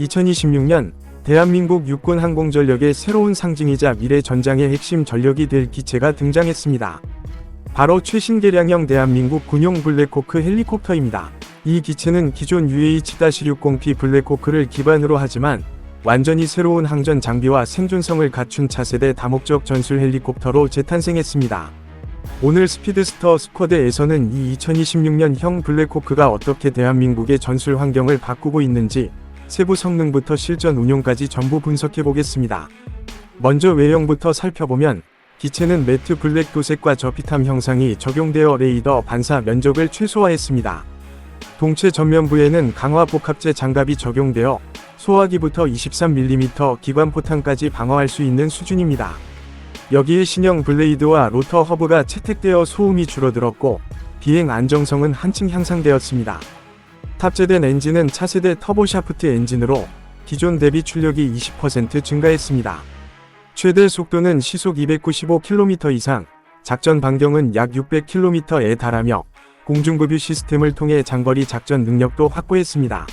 2026년 대한민국 육군 항공전력의 새로운 상징이자 미래 전장의 핵심 전력이 될 기체가 등장했습니다. 바로 최신 개량형 대한민국 군용 블랙호크 헬리콥터입니다. 이 기체는 기존 UH-60P 블랙호크를 기반으로 하지만 완전히 새로운 항전 장비와 생존성을 갖춘 차세대 다목적 전술 헬리콥터로 재탄생했습니다. 오늘 스피드스터 스쿼드에서는 이 2026년형 블랙호크가 어떻게 대한민국의 전술 환경을 바꾸고 있는지 세부 성능부터 실전 운용까지 전부 분석해 보겠습니다. 먼저 외형부터 살펴보면 기체는 매트 블랙 도색과 저피탐 형상이 적용되어 레이더 반사 면적을 최소화했습니다. 동체 전면부에는 강화 복합재 장갑이 적용되어 소화기부터 23mm 기관 포탄까지 방어할 수 있는 수준입니다. 여기에 신형 블레이드와 로터 허브가 채택되어 소음이 줄어들었고 비행 안정성은 한층 향상되었습니다. 탑재된 엔진은 차세대 터보샤프트 엔진으로 기존 대비 출력이 20% 증가했습니다. 최대 속도는 시속 295km 이상, 작전 반경은 약 600km에 달하며 공중급유 시스템을 통해 장거리 작전 능력도 확보했습니다.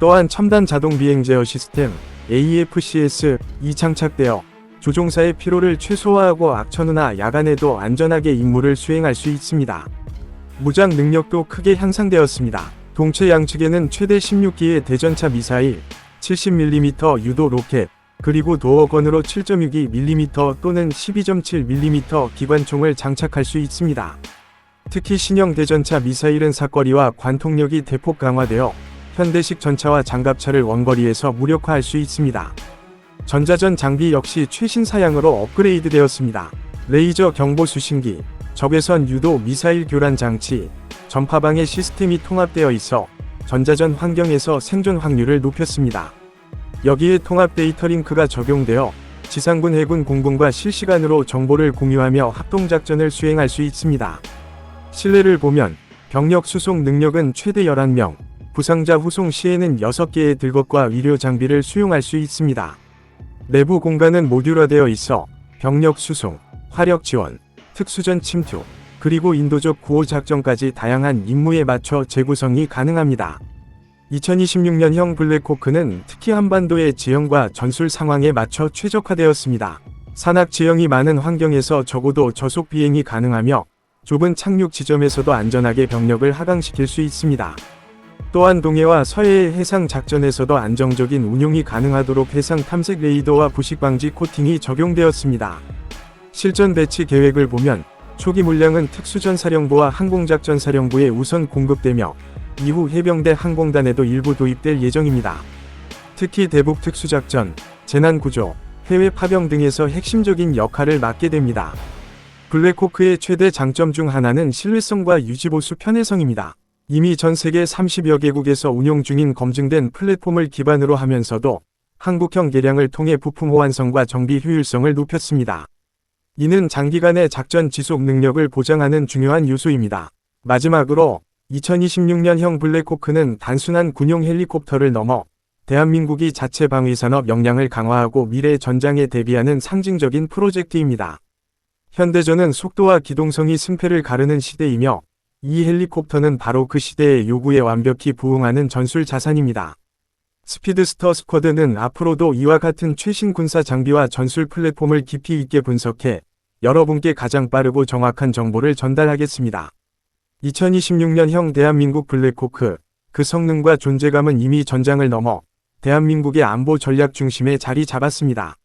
또한 첨단 자동 비행 제어 시스템 AFCS-이 장착되어 조종사의 피로를 최소화하고 악천후나 야간에도 안전하게 임무를 수행할 수 있습니다. 무장 능력도 크게 향상되었습니다. 동체 양측에는 최대 16기의 대전차 미사일, 70mm 유도 로켓, 그리고 도어건으로 7.62mm 또는 12.7mm 기관총을 장착할 수 있습니다. 특히 신형 대전차 미사일은 사거리와 관통력이 대폭 강화되어 현대식 전차와 장갑차를 원거리에서 무력화할 수 있습니다. 전자전 장비 역시 최신 사양으로 업그레이드 되었습니다. 레이저 경보 수신기, 적외선 유도 미사일 교란 장치, 전파방해 시스템이 통합되어 있어 전자전 환경에서 생존 확률을 높였습니다. 여기에 통합 데이터 링크가 적용되어 지상군 해군 공군과 실시간으로 정보를 공유하며 합동작전을 수행할 수 있습니다. 실내를 보면 병력 수송 능력은 최대 11명, 부상자 후송 시에는 6개의 들것과 의료 장비를 수용할 수 있습니다. 내부 공간은 모듈화되어 있어 병력 수송, 화력 지원, 특수전 침투, 그리고 인도적 구호 작전까지 다양한 임무에 맞춰 재구성이 가능합니다. 2026년형 블랙호크는 특히 한반도의 지형과 전술 상황에 맞춰 최적화되었습니다. 산악 지형이 많은 환경에서 적어도 저속 비행이 가능하며 좁은 착륙 지점에서도 안전하게 병력을 하강시킬 수 있습니다. 또한 동해와 서해의 해상 작전에서도 안정적인 운용이 가능하도록 해상 탐색 레이더와 부식 방지 코팅이 적용되었습니다. 실전 배치 계획을 보면 초기 물량은 특수전사령부와 항공작전사령부에 우선 공급되며 이후 해병대 항공단에도 일부 도입될 예정입니다. 특히 대북 특수작전, 재난구조, 해외 파병 등에서 핵심적인 역할을 맡게 됩니다. 블랙호크의 최대 장점 중 하나는 신뢰성과 유지보수 편의성입니다. 이미 전 세계 30여 개국에서 운용 중인 검증된 플랫폼을 기반으로 하면서도 한국형 개량을 통해 부품 호환성과 정비 효율성을 높였습니다. 이는 장기간의 작전 지속 능력을 보장하는 중요한 요소입니다. 마지막으로 2026년형 블랙호크는 단순한 군용 헬리콥터를 넘어 대한민국이 자체 방위 산업 역량을 강화하고 미래 전장에 대비하는 상징적인 프로젝트입니다. 현대전은 속도와 기동성이 승패를 가르는 시대이며 이 헬리콥터는 바로 그 시대의 요구에 완벽히 부응하는 전술 자산입니다. 스피드스터 스쿼드는 앞으로도 이와 같은 최신 군사 장비와 전술 플랫폼을 깊이 있게 분석해 여러분께 가장 빠르고 정확한 정보를 전달하겠습니다. 2026년형 대한민국 블랙호크, 그 성능과 존재감은 이미 전장을 넘어 대한민국의 안보 전략 중심에 자리 잡았습니다.